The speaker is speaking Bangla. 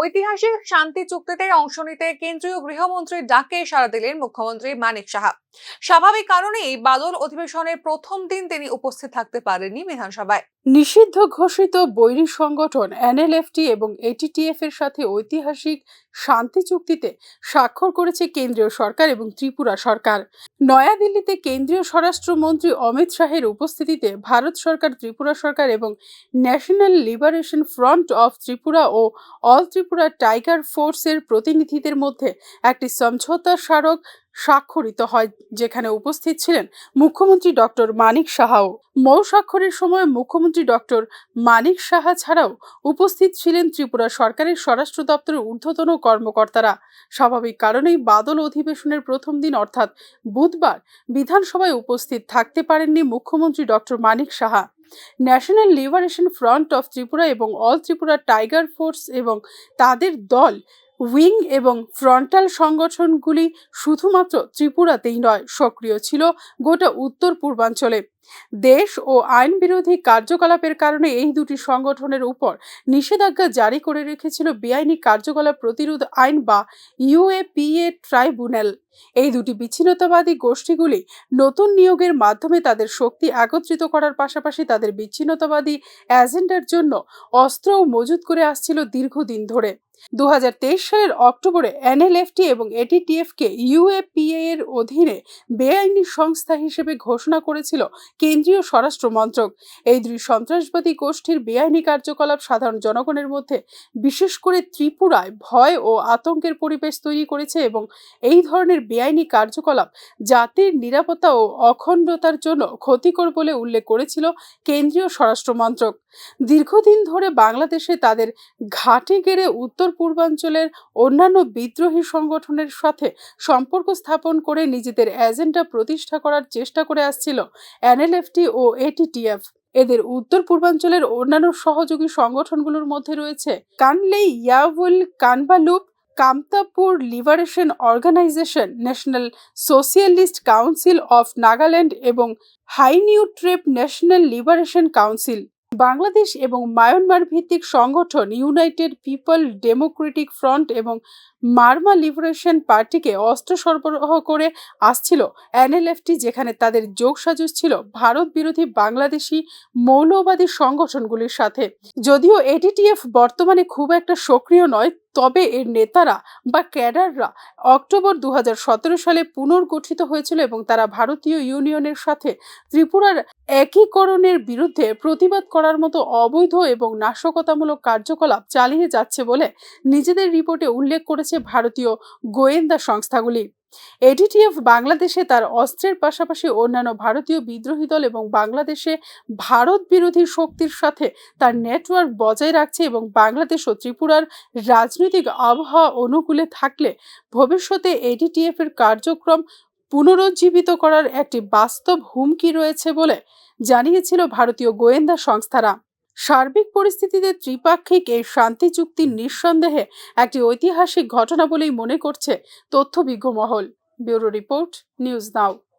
ঐতিহাসিক শান্তি চুক্তিতে অংশ নিতে কেন্দ্রীয় গৃহমন্ত্রীর ডাকে সাড়া দিলেন মুখ্যমন্ত্রী মানিক সাহা। স্বাভাবিক কারণেই বাদল অধিবেশনের প্রথম দিন তিনি উপস্থিত থাকতে পারেননি বিধানসভায়। নিষিদ্ধ ঘোষিত বৈরী সংগঠন, এনএলএফটি এবং এটিটিএফ এর সাথে ঐতিহাসিক শান্তি চুক্তিতে স্বাক্ষর করেছে কেন্দ্রীয় সরকার এবং ত্রিপুরা সরকার। নয়াদিল্লিতে কেন্দ্রীয় স্বরাষ্ট্রমন্ত্রী অমিত শাহের উপস্থিতিতে ভারত সরকার, ত্রিপুরা সরকার এবং National Liberation Front of Tripura O All Tripura Tiger ফোর্সের প্রতিনিধিদের মধ্যে একটি সমঝোতা স্মারক স্বাক্ষরিত হয়, যেখানে উপস্থিত ছিলেন মুখ্যমন্ত্রী ডক্টর মানিক সাহাও। মৌ স্বাক্ষরের সময় মুখ্যমন্ত্রী ডক্টর মানিক সাহা ছাড়াও উপস্থিত ছিলেন ত্রিপুরা সরকারের স্বরাষ্ট্র দপ্তরের ঊর্ধ্বতন কর্মকর্তারা। স্বাভাবিক কারণেই বাদল অধিবেশনের প্রথম দিন, অর্থাৎ বুধবার, বিধানসভায় উপস্থিত থাকতে পারেননি মুখ্যমন্ত্রী doctor Manik Saha. National Liberation Front of Tripura এবং অল ত্রিপুরা টাইগার ফোর্স এবং তাদের দল উইং এবং ফ্রন্টাল সংগঠনগুলি শুধুমাত্র ত্রিপুরাতেই নয়, সক্রিয় ছিল গোটা উত্তর পূর্বাঞ্চলে। দেশ ও আইন বিরোধী কার্যকলাপের কারণে এই দুটি সংগঠনের উপর নিষেধাজ্ঞা জারি করে রেখেছিল বেআইনি কার্যকলাপ প্রতিরোধ আইন বা ইউএপিএ ট্রাইব্যুনাল। এই দুটি বিচ্ছিন্নতাবাদী গোষ্ঠীগুলি নতুন নিয়োগের মাধ্যমে তাদের শক্তি একত্রিত করার পাশাপাশি তাদের বিচ্ছিন্নতাবাদী এজেন্ডার জন্য অস্ত্রও মজুত করে আসছিল দীর্ঘদিন ধরে। দু হাজার তেইশ সালের অক্টোবরে এনএলএফটি এবং এটিটিএফকে ইউএপিএ এর অধীনে বেআইনি সংস্থা হিসেবে ঘোষণা করেছিল কেন্দ্রীয় স্বরাষ্ট্র মন্ত্রক। এই দুই সন্ত্রাসবাদী গোষ্ঠীর বেআইনি কার্যকলাপ সাধারণ জনগণের মধ্যে, বিশেষ করে ত্রিপুরায় ভয় ও আতঙ্কের পরিবেশ তৈরি করেছে এবং এই ধরনের বেআইনি কার্যকলাপ জাতির নিরাপত্তা ও অখণ্ডতার জন্য ক্ষতিকর বলে উল্লেখ করেছিল কেন্দ্রীয় স্বরাষ্ট্র মন্ত্রক। দীর্ঘদিন ধরে বাংলাদেশে তাদের ঘাঁটি গেড়ে উত্তর পূর্বাঞ্চলের অন্যান্য বিদ্রোহী সংগঠনের সাথে সম্পর্ক স্থাপন করে নিজেদের এজেন্ডা প্রতিষ্ঠা করার চেষ্টা করে আসছিল এনএলএফটি ও এটিটিএফ। এদের উত্তর পূর্বাঞ্চলের অন্যান্য সহযোগী সংগঠনগুলোর মধ্যে রয়েছে Kanglei Yawol Kanbalup Kamtapur Liberation Organisation, National Socialist Council of Nagaland এবং Hynniewtrep National Liberation Council. Bangladesh এবং মায়ানমার ভিত্তিক সংগঠন ইউনাইটেড পিপল ডেমোক্রেটিক ফ্রন্ট এবং মার্মা লিবারেশন পার্টিকে অস্ত্র সরবরাহ করে আসছিল এনএলএফটি, যেখানে তাদের যোগসাজশ ছিল ভারত বিরোধী বাংলাদেশি মৌলবাদী সংগঠনগুলির সাথে। যদিও এডিটিএফ বর্তমানে খুব একটা সক্রিয় নয় তবে এর নেতারা বা ক্যাডাররা অক্টোবর দু হাজার সতেরো সালে পুনর্গঠিত হয়েছিল এবং তারা ভারতীয় ইউনিয়নের সাথে ত্রিপুরার একীকরণের বিরুদ্ধে প্রতিবাদ করার মতো অবৈধ এবং নাশকতামূলক কার্যকলাপ চালিয়ে যাচ্ছে বলে নিজেদের রিপোর্টে উল্লেখ করেছে ভারতীয় গোয়েন্দা সংস্থাগুলি। এডিটিএফ বাংলাদেশে তার অস্ত্রের পাশাপাশি অন্যান্য ভারতীয় বিদ্রোহী দল এবং বাংলাদেশে ভারত বিরোধী শক্তির সাথে তার নেটওয়ার্ক বজায় রাখছে এবং বাংলাদেশ ও ত্রিপুরার রাজনৈতিক আবহাওয়া অনুকূলে থাকলে ভবিষ্যতে এডিটিএফ এর কার্যক্রম পুনরুজ্জীবিত করার একটি বাস্তব হুমকি রয়েছে বলে জানিয়েছিল ভারতীয় গোয়েন্দা সংস্থারা। সার্বিক পরিস্থিতিতে ত্রিপাক্ষিক এই শান্তি চুক্তি নিঃসন্দেহে একটি ঐতিহাসিক ঘটনা বলেই মনে করছে তথ্যবিজ্ঞ মহল। Bureau report, news now.